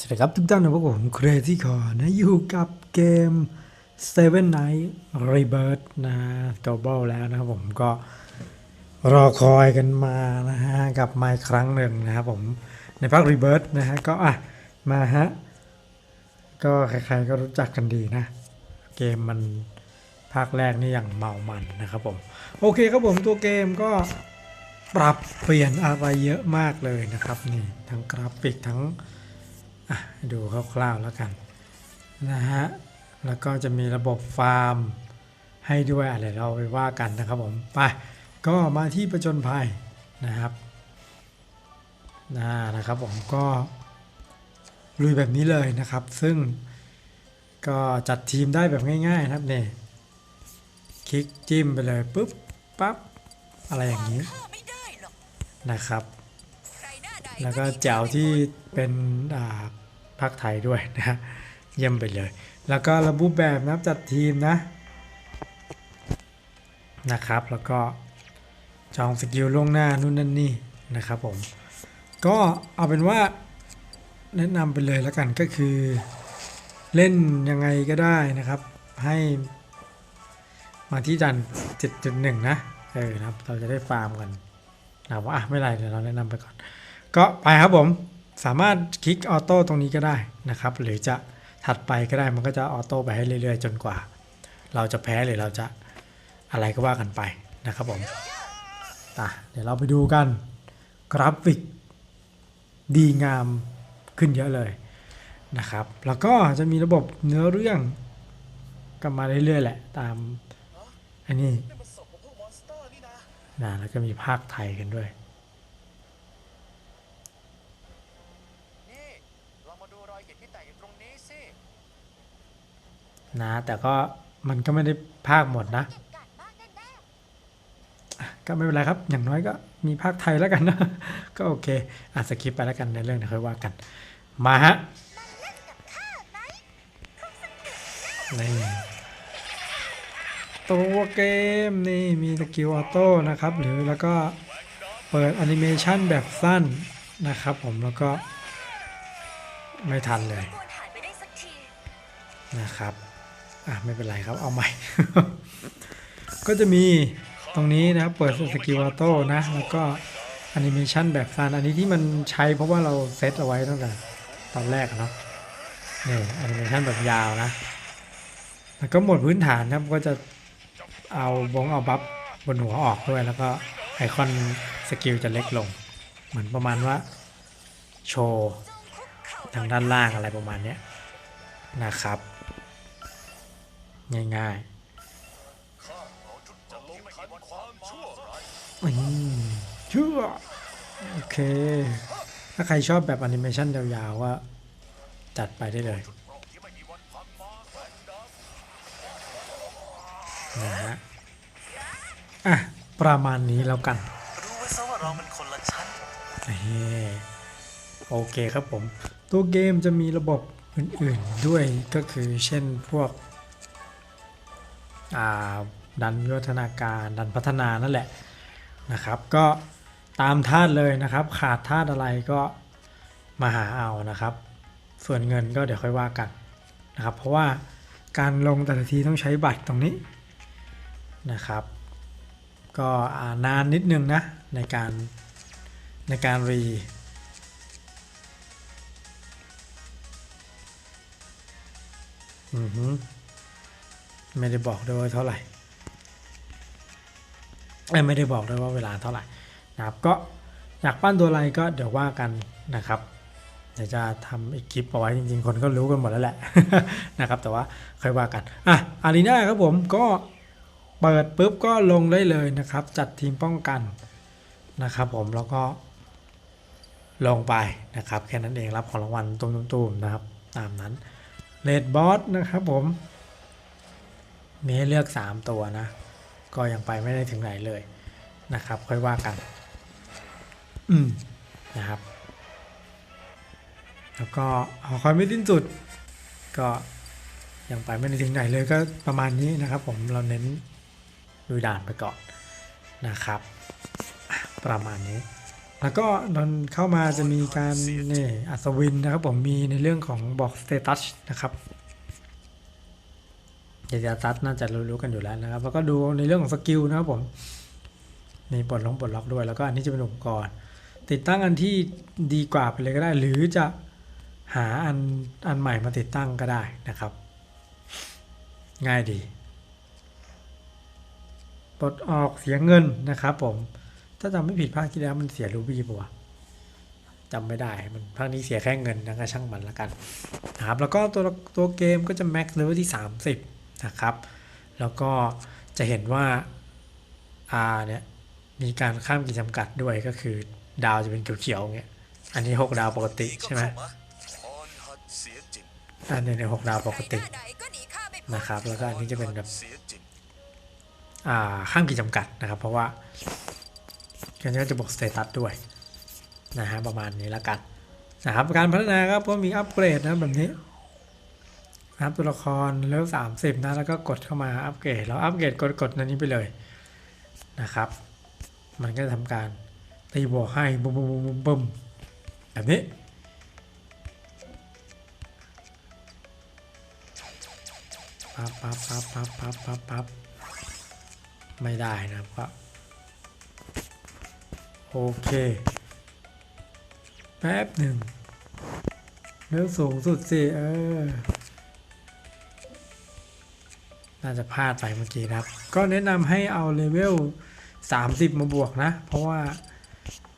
สวัสดีครับทุกท่านนะพวกผมเครที่คอนะอยู่กับเกม Seven Night Rebirth นะตัวเบลแล้วนะครับผมก็รอคอยกันมานะฮะกลับมาอีกครั้งหนึ่งนะครับผมในภาค Rebirth นะฮะก็อะมาฮะก็ใครๆก็รู้จักกันดีนะ เกมมันภาคแรกนี่อย่างเมามันนะครับผม โอเคครับผมตัวเกมก็ปรับเปลี่ยนอะไรเยอะมากเลยนะครับนี่ทั้งกราฟิกทั้ง ดูคร่าวๆแล้วกันนะฮะแล้วก็จะมีระบบฟาร์มให้ด้วยอะไรเราไปว่ากันนะครับผมไปก็มาที่ประจนภัยนะครับนะนะครับผมก็ลุยแบบนี้เลยนะครับ ซึ่งก็จัดทีมได้แบบง่าย ๆ นะครับเนี่ยคลิกจิ้มไปเลยปุ๊บปั๊บอะไรอย่างนี้นะครับ แล้วก็แจ๋วที่เป็นอ่าภาคไทยด้วยนะฮะเยี่ยมไปเลย แล้วก็ระบุแบบนับจัดทีมนะนะครับ แล้วก็จองสกิลล่วงหน้านู่นนั่นนี่นะครับผมก็เอาเป็นว่าแนะนำไปเลยแล้วกันก็คือเล่นยังไงก็ได้นะครับ ให้มาที่ดัน 7.1 นะเออนะครับเราจะได้ฟาร์มกันนะว่าอะไม่เป็นไรเดี๋ยวเราแนะนำไปก่อน ก็ไปครับผม สามารถคลิกออโต้ตรงนี้ก็ได้นะครับ หรือจะถัดไปก็ได้มันก็จะออโต้ไปให้เรื่อยๆ จนกว่า เราจะแพ้หรือเราจะอะไรก็ว่ากันไปนะครับผมอะเดี๋ยวเราไปดูกันกราฟิกดีงามขึ้นเยอะเลยนะครับ แล้วก็จะมีระบบเนื้อเรื่องกันมาเรื่อยๆแหละตามอันนี้นี่มันศพของพวกมอนสเตอร์นี่นะนะแล้วก็มีภาคไทยกันด้วย นี่เรามาดูรอย เห็นที่แตกอยู่ตรงนี้สินะ แต่ก็มันก็ไม่ได้ภาคหมดนะ เก็บกัดมากแน่อะก็ไม่เป็นไรครับ อย่างน้อยก็มีภาคไทยแล้วกันนะ ก็โอเคอะสกิปไปแล้วกันในเรื่องเดี๋ยวค่อยว่ากัน มาฮะนี่ตัวเกมนี่มีสกิลออโต้นะครับ หรือแล้วก็เปิดแอนิเมชันแบบสั้นนะครับผมแล้วก็ ไม่ทันเลยนะครับอะไม่เป็นไรครับเอาใหม่ ก็จะมีตรงนี้นะครับเปิดสกิลออโต้นะแล้วก็แอนิเมชันแบบสั้นอันนี้ที่มันใช้เพราะว่าเราเซตเอาไว้ตั้งแต่ตอนแรกอะเนาะนี่แอนิเมชันแบบยาวนะแล้วก็หมดพื้นฐานครับก็จะเอาบงเอาบัฟบนหัวออกด้วย แล้วก็ไอคอนสกิลจะเล็กลง เหมือนประมาณว่าโชว์ ทางด้านล่างอะไรประมาณเนี้ยนะครับ ง่ายจะลงทันความชั่วร้ายๆอืมเชื่อโอเค ถ้าใครชอบแบบแอนิเมชันยาวๆก็จัดไปได้เลยปล่องที่ไม่มีวันพังมาแผ่นดนะฮะอะ ประมาณนี้แล้วกันรู้ไว้ซะว่าเราเป็นคนละชั้นเฮ้โอเคครับผม ตัวเกมจะมีระบบอื่นๆด้วยก็คือเช่นพวกดันวัฒนาการดันพัฒนานั่นแหละนะครับ ก็ตามธาตุเลยนะครับ ขาดธาตุอะไรก็มาหาเอานะครับ ส่วนเงินก็เดี๋ยวค่อยว่ากันนะครับ เพราะว่าการลงแต่ละทีต้องใช้บัตรตรงนี้นะครับ ก็นานนิดนึงนะในการในการรี อือฮึไม่ได้บอกด้วยเท่าไหร่ไม่ได้บอกด้วยว่าเวลาเท่าไหร่นะครับ ก็อยากปั้นตัวอะไรก็เดี๋ยวว่ากันนะครับเดี๋ยวจะทำอีกคลิปเอาไว้จริงๆ คนก็รู้กันหมดแล้วแหละนะครับ แต่ว่าค่อยว่ากันอะอารีนาครับผมก็เปิดปุ๊บก็ลงได้เลยนะครับ จัดทีมป้องกันนะครับ ผมแล้วก็ลงไปนะครับ แค่นั้นเองรับของรางวัลตุ้มๆนะครับ ตามนั้น เลดบอสนะครับผม มีให้เลือก 3 ตัวนะ ก็ยังไปไม่ได้ถึงไหนเลยนะครับ ค่อยว่ากัน อืมนะครับ แล้วก็หอคอยไม่สิ้นสุด ก็ยังไปไม่ได้ถึงไหนเลยก็ประมาณนี้นะครับ ผมเราเน้นดูด่านไปก่อนนะครับ ประมาณนี้ แล้วก็ตอนเข้ามาจะมีการนี่อัศวินนะครับผมมีในเรื่องของบอกสเตตัสนะครับสเตตัสน่าจะรู้ๆกันอยู่แล้วนะครับ แล้วก็ดูในเรื่องของสกิลนะครับผมมีปลดล็อกปลดล็อกด้วย แล้วก็อันนี้จะเป็นอุปกรณ์ ติดตั้งอันที่ดีกว่าไปเลยก็ได้ หรือจะหาอันอันใหม่มาติดตั้งก็ได้นะครับ ง่ายดี ปลดออกเสียเงินนะครับผม ถ้าจำไม่ผิดภาคที่แล้วมันเสียรูบี้ปะวะจำไม่ได้ มันภาคนี้เสียแค่เงินนะก็ช่างมันละกันนะครับแล้วก็ตัวตัวเกมก็จะแม็กซ์เลเวลที่ 30 นะครับ แล้วก็จะเห็นว่าอ่าเนี่ยมีการข้ามขีดจำกัดด้วยก็คือดาวจะเป็นเขียวๆเงี้ย อันนี้ 6 ดาวปกติใช่ไหมอันนี้ในหกดาวปกตินะครับ แล้วก็อันนี้จะเป็นแบบข้ามขีดจำกัดนะครับ เพราะว่า กันก็จะบอกสเตตัสด้วยนะฮะประมาณนี้แล้วกันนะครับการพัฒนาครับก็มีอัปเกรดนะแบบนี้นะครับตัวละครเลเวลสามสิบนะแล้วก็กดเข้ามาอัปเกรดแล้วอัปเกรดกดกดในนี้ไปเลยนะครับ มันก็จะทำการตีบวกให้บุ้มบุ้มบุ้มบุ้มบุ้มแบบนี้ปั๊บปั๊บปั๊บปั๊บปั๊บปั๊บปั๊บไม่ได้นะครับ โอเค แป๊บหนึ่งเลือสูงสุดสิเออ น่าจะพลาดไปเมื่อกี้นะครับ ก็แนะนำให้เอาเลเวล 30 มาบวกนะ เพราะว่า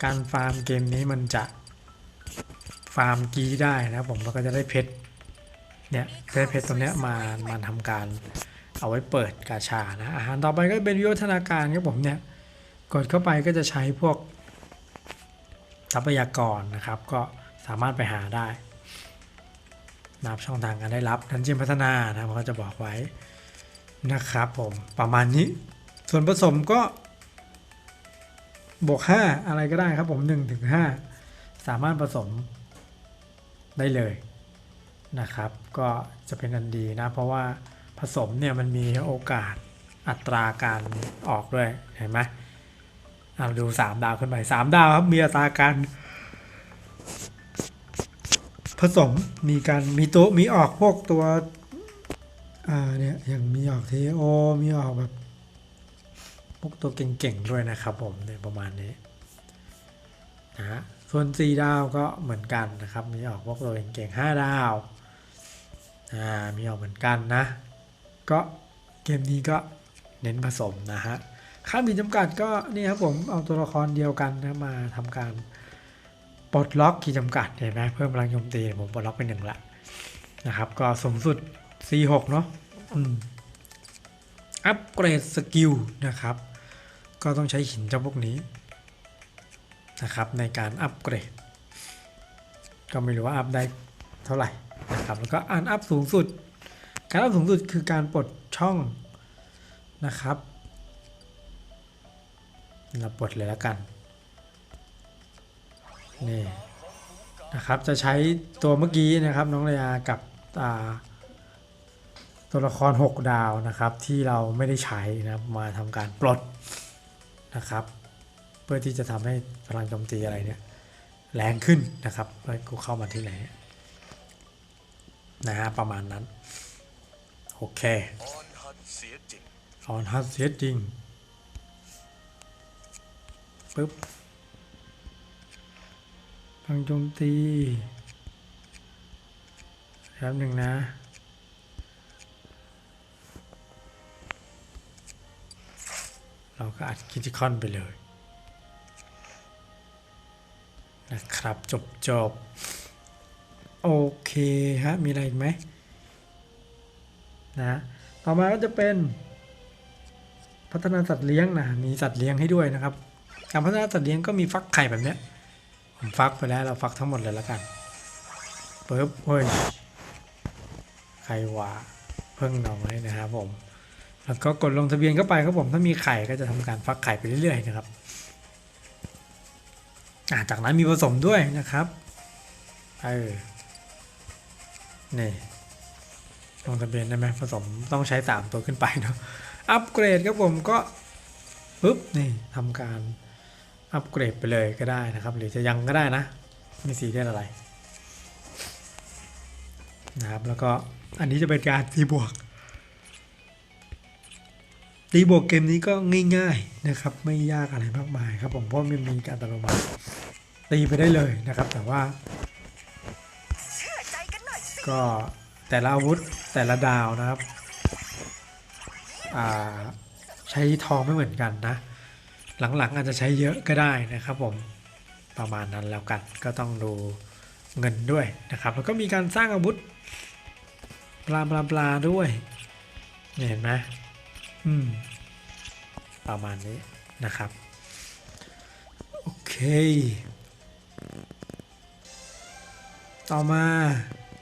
การฟาร์มเกมนี้มันจะฟาร์มกีได้นะผมแล้วก็จะได้เพชรเนี่ยได้เพชรตรงเนี้ยมามาทำการเอาไว้เปิดกาชานะอาหารต่อไปก็เป็นวิวัฒนาการครับผมเนี่ยกดเข้าไปก็จะใช้พวก ทรัพยากรนะครับ ก็สามารถไปหาได้นับช่องทางการได้รับดันจียนพัฒนานะเขาจะบอกไว้นะครับผมประมาณนี้ ส่วนผสมก็ บวก 5 อะไรก็ได้ครับผม1ถึง5สามารถผสมได้เลยนะครับ ก็จะเป็นอันดีนะ เพราะว่าผสมเนี่ยมันมีโอกาสอัตราการออกด้วยเห็นไหม อ่าดู3ดาวขึ้นไป3ดาวครับมีอัตราการผสมมีการมีตัวมีออกพวกตัวอ่าเนี่ยอย่างมีออกเทโอมีออกแบบพวกตัวเก่งๆด้วยนะครับผมเนี่ยประมาณนี้นะฮะส่วน4ดาวก็เหมือนกันนะครับ มีออกพวกตัวเก่งๆ5ดาวอ่ามีออกเหมือนกันนะ ก็เกมนี้ก็เน้นผสมนะฮะ ค่ามีจำกัดก็นี่ครับผมเอาตัวละครเดียวกันนะมาทำการปลดล็อกขีดจำกัดเห็นไหมเพิ่มพลังโจมตีผมปลดล็อกเป็นหนึ่งละนะครับ ก็สูงสุด C6 เนาะอืมอัปเกรดสกิลนะครับ ก็ต้องใช้หินเจ้าพวกนี้นะครับในการอัปเกรด ก็ไม่รู้ว่าอัพได้เท่าไหร่นะครับแล้วก็อันอัพสูงสุด การอัพสูงสุดคือการปลดช่องนะครับ เราปลดเลยแล้วกันนี่นะครับจะใช้ตัวเมื่อกี้นะครับน้องระยากับอ่าตัวละคร 6 ดาวนะครับที่เราไม่ได้ใช้นะครับมาทำการปลดนะครับ เพื่อที่จะทำให้พลังโจมตีอะไรเนี่ยแรงขึ้นนะครับเฮ้ยกูเข้ามาที่ไหนนะฮะประมาณนั้น โอเคออนฮัดเสียจริง ปึ๊บพังโจมตีแป๊บหนึ่งนะ เราก็อัดคิติคอนไปเลย นะครับ จบจบโอเคฮะ มีอะไรอีกไหมนะต่อมาก็จะเป็นพัฒนาสัตว์เลี้ยงนะ มีสัตว์เลี้ยงให้ด้วยนะครับ การพัฒนาสัตว์เลี้ยงก็มีฟักไข่แบบเนี้ยผมฟักไปแล้วเราฟักทั้งหมดเลยแล้วกันปึ๊บเฮ้ยใครวะเพิ่งน้อยนะครับผม แล้วก็กดลงทะเบียนเข้าไปครับผมถ้ามีไข่ก็จะทำการฟักไข่ไปเรื่อยๆนะครับาจากนั้นมีผสมด้วยนะครับเออนี่ลงทะเบียนได้ไหมผสมต้องใช้ 3 ตัวขึ้นไปเนาะอัปเกรดครับผมก็ปึ๊บนี่ทำการ อัปเกรดไปเลยก็ได้นะครับ หรือจะยังก็ได้นะม่สีเรียสอะไรนะครับแล้วก็อันนี้จะเป็นการตีบวกตีบวกเกมนี้ก็ง่าย ๆนะครับ ไม่ยากอะไรมากมายครับผมเพราะมันมีการอัตโนมัติตีไปได้เลยนะครับ แต่ว่า ก็แต่ละอาวุธแต่ละดาวนะครับใช้ทองไม่เหมือนกันนะ หลังๆอาจจะใช้เยอะก็ได้นะครับผมประมาณนั้นแล้วกันก็ต้องดูเงินด้วยนะครับแล้วก็มีการสร้างอาวุธปลาปลาปลาด้วยเห็นไหมอืมประมาณนี้นะครับโอเค ต่อมา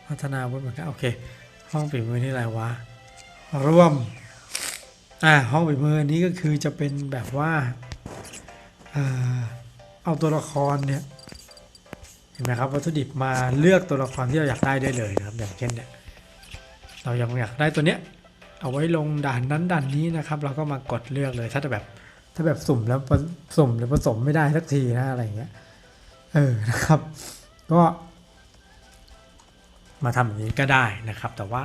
พัฒนาอาวุธเหมือนกันโอเค ห้องฝีมือนี่อะไรวะร่วมอ่าห้องฝีมืออันนี้ก็คือจะเป็นแบบว่า เอาตัวละครเนี่ยเห็นไหมครับวัตถุดิบมาเลือกตัวละครที่เราอยากได้ได้เลยนะครับ อย่างเช่นเนี่ยเรายังอยากได้ตัวเนี้ยเอาไว้ลงด่านนั้นด่านนี้นะครับ เราก็มากดเลือกเลยถ้าแบบถ้าแบบสุ่มแล้วผสุ่มหรือผสมไม่ได้สักทีนะอะไรอย่างเงี้ยเออนะครับ ก็มาทำอย่างนี้ก็ได้นะครับ แต่ว่า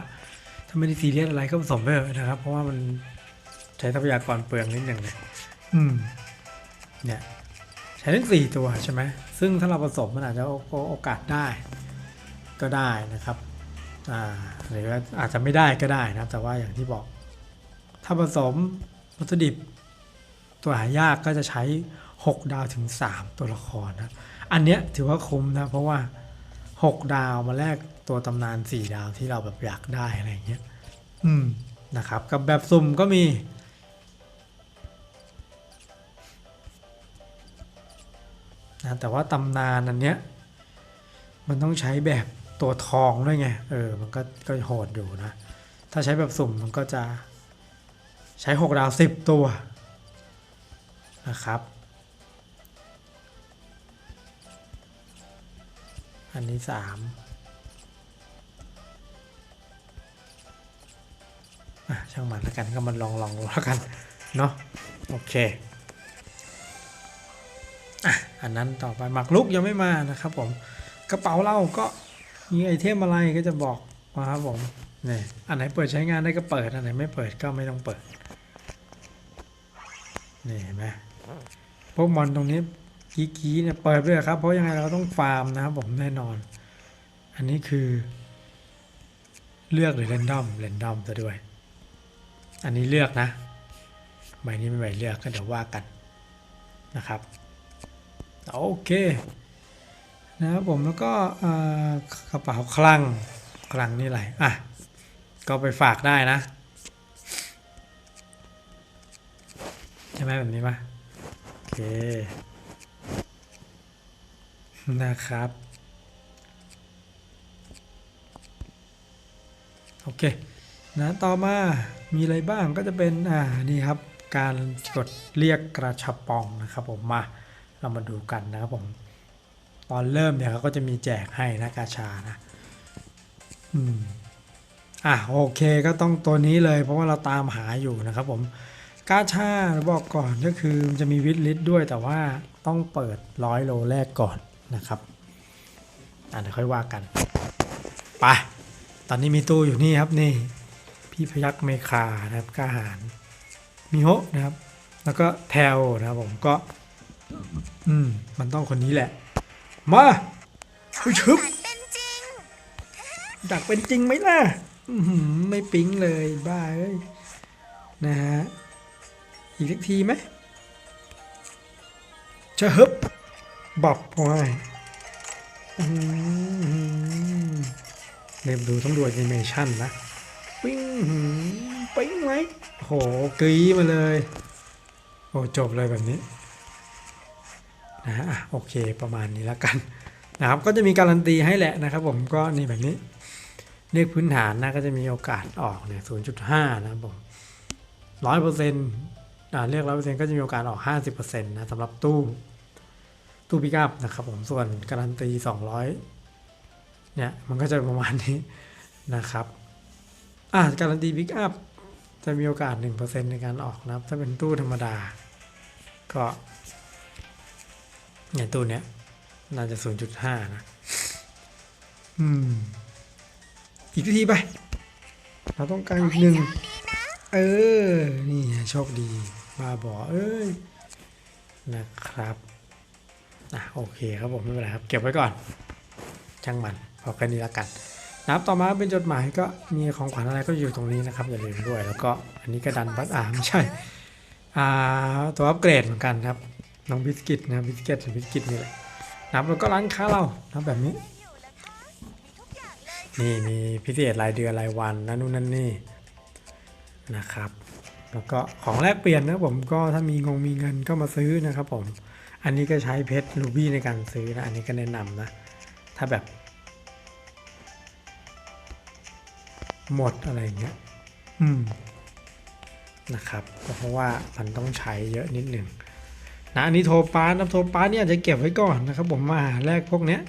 ถ้าไม่ได้ซีเรียสอะไรก็ผสมไปเถอะนะครับ เพราะว่ามันใช้ทรัพยากรเปลืองนิดหนึ่งเนี่ยอืม เนี่ยใช้ทั้งสี่ตัวใช่ไหมซึ่งถ้าเราผสมมันอาจจะโอกาสได้ก็ได้นะครับหรือว่าอาจจะไม่ได้ก็ได้นะครับ แต่ว่าอย่างที่บอก ถ้าผสมวัตถุดิบตัวหายากก็จะใช้ 6 ดาวถึง 3 ตัวละครนะอันเนี้ยถือว่าคุ้มนะเพราะว่า 6 ดาวมาแลกตัวตำนาน 4 ดาวที่เราแบบอยากได้อะไรอย่างเงี้ยอืมนะครับ กับแบบสุ่มก็มี นะแต่ว่าตำนานอันเนี้ยมันต้องใช้แบบตัวทองด้วยไง เออ มันก็ก็โหดอยู่นะ ถ้าใช้แบบสุ่มมันก็จะใช้ 6 ดาว 10 ตัวนะครับ อันนี้สามอะ ช่างมันแล้วกันก็มันลองลองดูแล้วกัน เนาะโอเค อันนั้นต่อไปหมักลุกยังไม่มานะครับผมกระเป๋าเราก็มีไอเทมอะไรก็จะบอกมาครับผมนี่อันไหนเปิดใช้งานได้ก็เปิดอันไหนไม่เปิดก็ไม่ต้องเปิดนี่เห็นไหมพวกมอนตรงนี้กีกีเนี่ยเปิดด้วยครับ เพราะยังไงเราต้องฟาร์มนะครับผมแน่นอน อันนี้คือ เลือกหรือเรนดอมเรนดอมซะด้วย อันนี้เลือกนะใบนี้ไม่ใบเลือกก็เดี๋ยวว่ากันนะครับ โอเคนะครับผมแล้วก็กระเป๋าคลังคลังนี่อะไรอะก็ไปฝากได้นะใช่ไหมแบบนี้ปะโอเคนะครับโอเคนะต่อมามีอะไรบ้างก็จะเป็นอ่านี่ครับการกดเรียกกระชับปองนะครับผมมา เรามาดูกันนะครับผม ตอนเริ่มเนี่ยเขาก็จะมีแจกให้นะกาชานะอืมอะโอเคก็ต้องตัวนี้เลย เพราะว่าเราตามหาอยู่นะครับผมกาชาบอกก่อนก็คือมันจะมีวิดลิสด้วยแต่ว่าต้องเปิดร้อยโลแรกก่อนนะครับอะเดี๋ยวค่อยว่ากันไปตอนนี้มีตู้อยู่นี่ครับนี่ พี่พยักเมคานะครับกาหารมีโฮนะครับ แล้วก็แทวนะครับผมก็ อืม มันต้องคนนี้แหละ มาไปชึบดักเป็นจริงไหมล่ะไม่ปิ๊งเลยบ้าเอ้ยนะฮะ อีกสักทีไหมจะฮึบบับไว้อื้อหือเริ่มดูต้องดูแอนิเมชันนะปิ้งปิ้งไหมโหกรีมาเลย โอ้จบเลยแบบนี้ นะฮะโอเคประมาณนี้แล้วกันนะครับก็จะมีการันตีให้แหละนะครับ ผมก็นี่แบบนี้เลขพื้นฐานนะก็จะมีโอกาสออกเนี่ย0.5นะครับผม100%อ่าเรียก100%ก็จะมีโอกาสออก50%นะสำหรับตู้ตู้พิกอัพนะครับผมส่วนการันตี200เนี่ยมันก็จะประมาณนี้นะครับอ่าการันตีพิกอัพจะมีโอกาส 1%ในการออกนะครับ ถ้าเป็นตู้ธรรมดา ก็ เนี่ยตู้เนี้ย น่าจะ0.5นะ อืม อีกทีไป เราต้องการอีกหนึ่ง เออ นี่ไงโชคดีมาบอเอ้ย นะครับอะโอเคครับผมไม่เป็นไรครับ เก็บไว้ก่อน ช่างมันพอแค่นี้ละกันนะครับต่อมาเป็นจดหมายก็มีของขวัญอะไรก็อยู่ตรงนี้นะครับอย่าลืมด้วย แล้วก็อันนี้ก็ดันบัตอ่าไม่ใช่ อ่าตัวอัปเกรดเหมือนกันครับ น้องบิสกิตนะบิสกิตหรือบิสกิตนี่แหละนะครับแล้วก็ร้านค้าเรานะแบบนี้นี่มีพิเศษรายเดือนรายวันนั่นนู่นนั่นนี่นะครับ แล้วก็ของแลกเปลี่ยนนะผมก็ถ้ามีงงมีเงินก็มาซื้อนะครับผมอันนี้ก็ใช้เพชรลูบี้ในการซื้อนะอันนี้ก็แนะนำนะถ้าแบบ หมดอะไรอย่างเงี้ยอืมนะครับก็เพราะว่ามันต้องใช้เยอะนิดหนึ่ง นะอันนี้โทรปาร์นะโทรปาร์เนี่ยอาจจะเก็บไว้ก่อนนะครับ ผมมาหาแลกพวกเนี้ย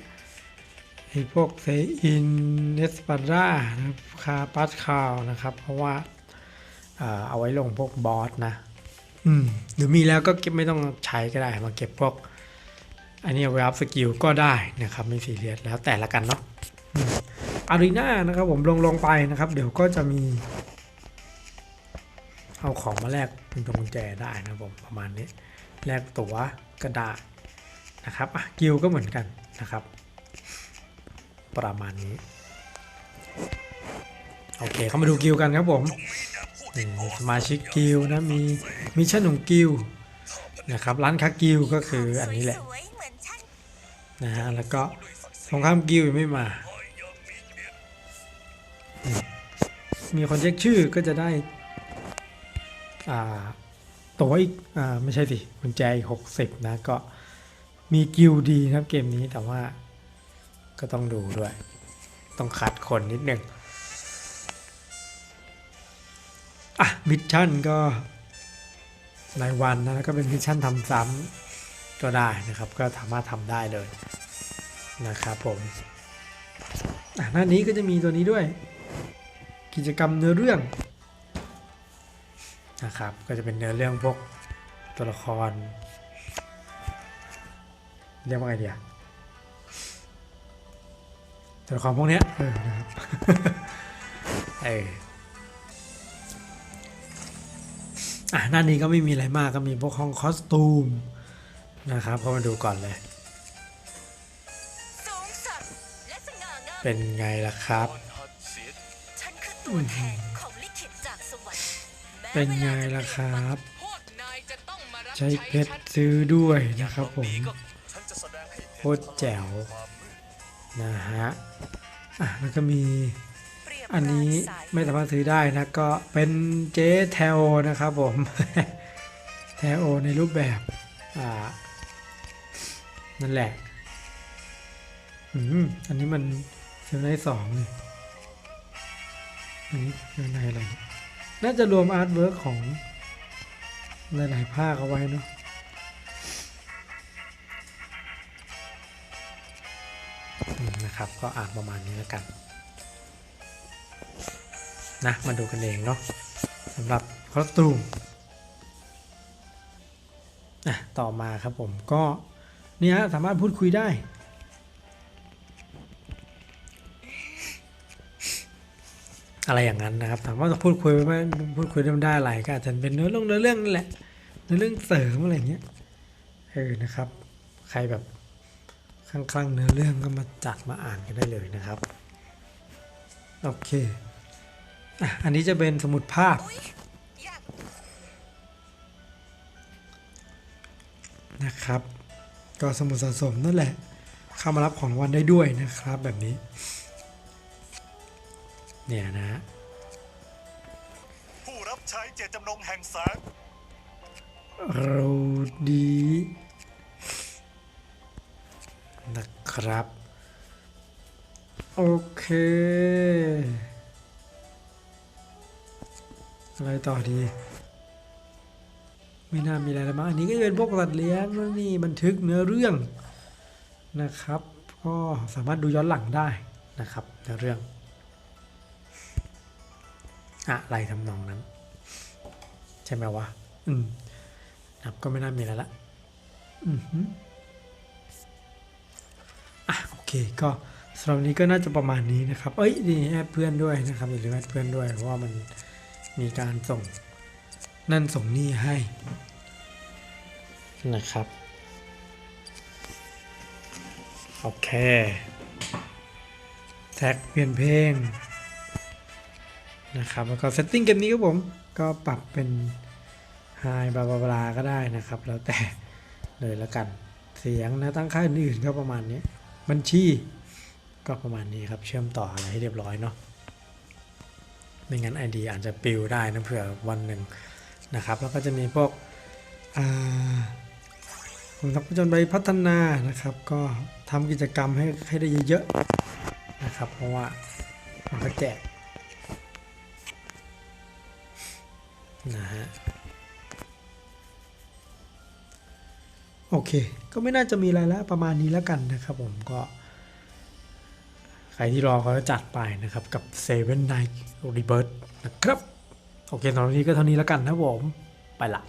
ไอ้พวกเซอินเนสปาร่านะครับคาปัสคาวนะครับ เพราะว่าเอาไว้ลงพวกบอสนะ อืมหรือมีแล้วก็เก็บไม่ต้องใช้ก็ได้ มาเก็บพวก อันนี้เอาไว้อัพสกิลก็ได้นะครับ ไม่ซีเรียสแล้วแต่ละกันเนาะอารีนานะครับผมลงลงไปนะครับ เดี๋ยวก็จะมี เอาของมาแลกเป็นกุญแจได้นะครับผมประมาณนี้ แลกตั๋วก็ได้นะครับอะกิลก็เหมือนกันนะครับ ประมาณนี้ โอเค เข้ามาดูกิลกันครับผมสมาชิกกิลนะมีมิชชั่นของกิลนะครับร้านค้ากิลก็คืออันนี้แหละนะฮะแล้วก็สงครามกิลยังไม่มามมีคนเช็คชื่อก็จะได้อ่า ตัวอีกอ่าไม่ใช่สิกุญแจอีกหกสิบนะก็มีกิลดีนะครับเกมนี้แต่ว่าก็ต้องดูด้วย ต้องคัดคนนิดหนึ่งอะมิชชั่นก็รายวันนะก็เป็นมิชชั่นทำซ้ำก็ได้นะครับ ก็สามารถทำได้เลยนะครับผมอะหน้านี้ก็จะมีตัวนี้ด้วย กิจกรรมเนื้อเรื่อง นะครับ ก็จะเป็นเนื้อเรื่องพวกตัวละคร เรียกว่าไงเดียตัวละครพวกเนี้ยเออนะครับเอออะหน้านี้ก็ไม่มีอะไรมากก็มีพวกห้องคอสตูมนะครับเข้ามาดูก่อนเลยสูงสัดและสง่างามเป็นไงล่ะครับ ฉันคือตัวแทน เป็นไงล่ะครับ ใช้เพชรซื้อด้วยนะครับผมโคตรแจ๋วนะฮะอะแล้วก็มีอันนี้ไม่สามารถซื้อได้นะก็เป็นเจ๊แทโอนะครับผมแทโอในรูปแบบอ่านั่นแหละอืมอันนี้มันเซลไนสองนี่อันนี้เซลไนอะไรเนี่ย น่าจะรวมอาร์ตเวิร์กของหลาย ๆ ภาคเอาไว้เนาะนะครับ ก็อ่านประมาณนี้แล้วกัน นะ มาดูกันเองเนาะสำหรับคอสตูมอะต่อมาครับผมก็เนี่ยสามารถพูดคุยได้ อะไรอย่างนั้นนะครับ ถามว่าพูดคุยไหมพูดคุยได้ได้อะไรก็อาจจะเป็นเนื้อเรื่องเนื้อเรื่องนั่นแหละเนื้อเรื่องเสริมอะไรเงี้ยเออนะครับ ใครแบบคลั่งๆเนื้อเรื่องก็มาจัดมาอ่านกันได้เลยนะครับโอเคอะอันนี้จะเป็นสมุดภาพนะครับ ก็สมุดสะสมนั่นแหละเข้ามารับของรางวัลได้ด้วยนะครับแบบนี้ เนี่ยนะฮะผู้รับใช้เจตจำนงแห่งแสงเราดีนะครับ โอเค อะไรต่อดี ไม่น่ามีอะไรแล้วมั้งอันนี้ก็จะเป็นพวกสัตว์เลี้ยงแล้วนี่บันทึกเนื้อเรื่องนะครับ ก็สามารถดูย้อนหลังได้นะครับเนื้อเรื่อง อะไรทำนองนั้น ใช่ไหมวะ อืมครับก็ไม่น่ามีแล้วละอืมอหือเคก็สำหรับนนี้ก็น่าจะประมาณนี้นะครับ เอ้ยนี่แอดเพื่อนด้วยนะครับอย่าลืมแอดเพื่อนด้วยเพราะว่ามันมีการส่งนั่นส่งนี่ให้นะครับโอเคแท็กเปลี่ยนเพลง นะครับแล้วก็เซตติ้งเกมนี้ครับผมก็ปรับเป็นไฮบลาบลาบลาก็ได้นะครับ แล้วแต่เลยละกันเสียงนะตั้งค่าอื่นๆก็ประมาณนี้ บัญชีก็ประมาณนี้ครับ เชื่อมต่ออะไรให้เรียบร้อยเนาะไม่งั้น ID อาจจะปิวได้นะเผื่อวันหนึ่งนะครับ แล้วก็จะมีพวกผมนักจญไปพัฒนานะครับ ก็ทำกิจกรรมให้ให้ได้เยอะๆนะครับ เพราะว่ามันก็แจก นะฮะโอเค ก็ไม่น่าจะมีอะไรแล้วประมาณนี้แล้วกันนะครับผมก็ ใครที่รอเขาจะจัดไปนะครับกับ Seven Night Rebirth นะครับ โอเคตอนนี้ก็เท่านี้แล้วกันนะผม ไปละ